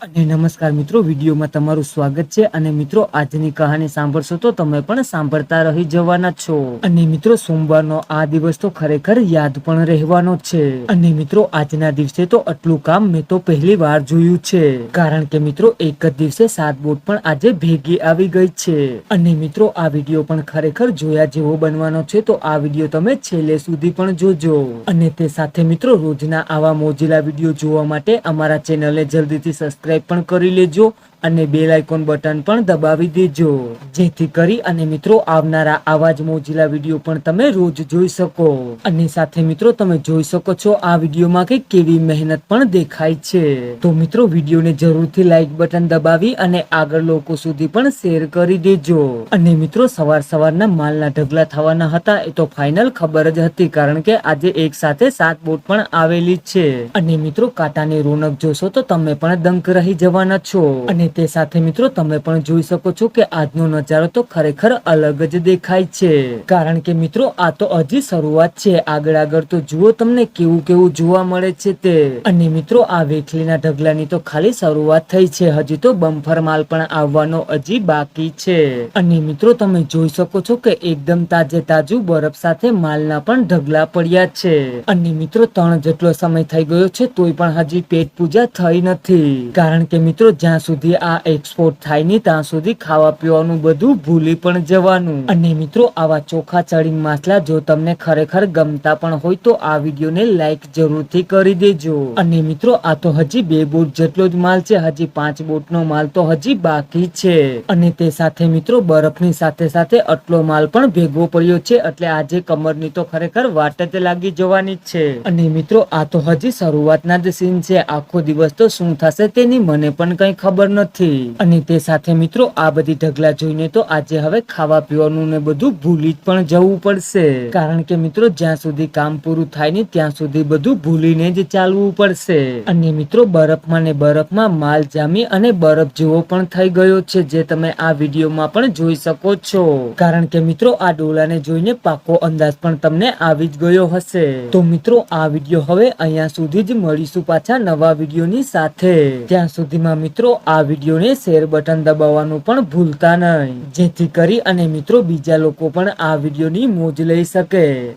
અને નમસ્કાર મિત્રો, વિડીયોમાં તમારું સ્વાગત છે અને મિત્રો, આજની કહાની સાંભળશો તો તમે પણ સાંભળતા રહી જવાના છો. અને મિત્રો, સોમવારનો આ દિવસ તો ખરેખર યાદ પણ રહેવાનો છે. અને મિત્રો, આજના દિવસે તો આટલું કામ મેં તો પહેલી વાર જોયું છે. કારણ કે મિત્રો, એક જ દિવસે સાત બોટ પણ આજે ભેગી આવી ગઈ છે. અને મિત્રો, આ વીડિયો પણ ખરેખર જોયા જેવો બનવાનો છે તો આ વીડિયો તમે છેલ્લે સુધી પણ જોજો. અને તે સાથે મિત્રો, રોજના આવા મોજીલા વીડિયો જોવા માટે અમારા ચેનલને જલ્દીથી સબસ્ક્રાઇબ પણ કરી લેજો. અને બેલ આઇકોન બટન પણ દબાવી દેજો. જેથી કરી અને મિત્રો, આવનારા આવા જ મોજીલા વીડિયો પણ તમે રોજ જોઈ શકો. અને સાથે મિત્રો, તમે જોઈ શકો છો આ વિડીયોમાં કે કેવી મહેનત પણ દેખાય છે. તો મિત્રો, વિડીયોને જરૂરથી લાઇક બટન દબાવી અને આગળ લોકો સુધી પણ શેર કરી દેજો. અને મિત્રો, સવાર સવારના માલના ઢગલા થવાના હતા, એ તો ફાઇનલ ખબર જ હતી, કારણ કે આજે એક સાથે સાત બોટ પણ આવેલી છે. અને મિત્રો, કાંટાની રોનક જોશો તો તમે પણ દંક રહી જવાના છો. અને તે સાથે મિત્રો તમે પણ જોઈ શકો છો કે આજનો નજારો તો ખરેખર અલગ જ દેખાય છે. કારણ કે મિત્રો, આ તો હજી શરૂઆત છે. આગળ આગળ તો જુઓ તમને કેવું કેવું જોવા મળે છે તે. અને મિત્રો, આ વેખલીના ઢગલાની તો ખાલી શરૂઆત થઈ છે. હજી તો બમ્ફર માલ પણ આવવાનો હજી બાકી છે. અને મિત્રો, તમે જોઈ શકો છો કે એકદમ તાજે તાજું બરફ સાથે માલના પણ ઢગલા પડ્યા છે. અને મિત્રો ત્રણ જેટલો સમય થઈ ગયો છે, તોય પણ હજી પેટ પૂજા થઈ નથી. કારણ કે મિત્રો, જ્યાં સુધી આ એક્સપોર્ટ થાય ને ત્યાં સુધી ખાવા પીવાનું બધું ભૂલી પણ જવાનું. અને મિત્રો, આવા ચોખા ચડીને માછલા જો તમને ખરેખર ગમતા પણ હોય, તો આ વિડીયોને લાઈક જરૂરથી કરી દેજો. અને મિત્રો, આ તો હજી બે બોટ જેટલો જ માલ છે, હજી પાંચ બોટનો માલ તો હજી બાકી છે. અને તે સાથે મિત્રો, બરફની સાથે સાથે આટલો માલ પણ ભેગો પડ્યો છે, એટલે આજે કમરની તો ખરેખર વાટ જ લાગી જવાની છે. અને મિત્રો, આ તો હજી શરૂઆતના જ સીન છે, આખો દિવસ તો શું થશે તેની મને પણ કઈ ખબર નથી. અને તે સાથે મિત્રો, આ બધી ઢગલા જોઈને તો આજે હવે ખાવા પીવાનું ને બધું ભૂલી જ પણ જવું પડશે. કારણ કે મિત્રો, જ્યાં સુધી કામ પૂરું થાય ને ત્યાં સુધી બધું ભૂલીને જ ચાલવું પડશે. અને મિત્રો, બરફમાં ને બરફમાં માલ જામી અને બરફ જેવો પણ થઈ ગયો છે, જે તમે આ વિડીયોમાં પણ જોઈ શકો છો. કારણ કે મિત્રો, આ ડોલાને જોઈને પાકો અંદાજ પણ તમને આવી જ ગયો હશે. તો મિત્રો, આ વીડિયો હવે અહીંયા સુધી જ મળીશું પાછા નવા વિડીયોની સાથે. ત્યાં સુધીમાં મિત્રો, આ વિડીયોને શેર બટન દબાવવાનું પણ ભૂલતા નહીં. જેથી કરી અને મિત્રો બીજા લોકો પણ આ વિડીયોની મોજ લઈ શકે.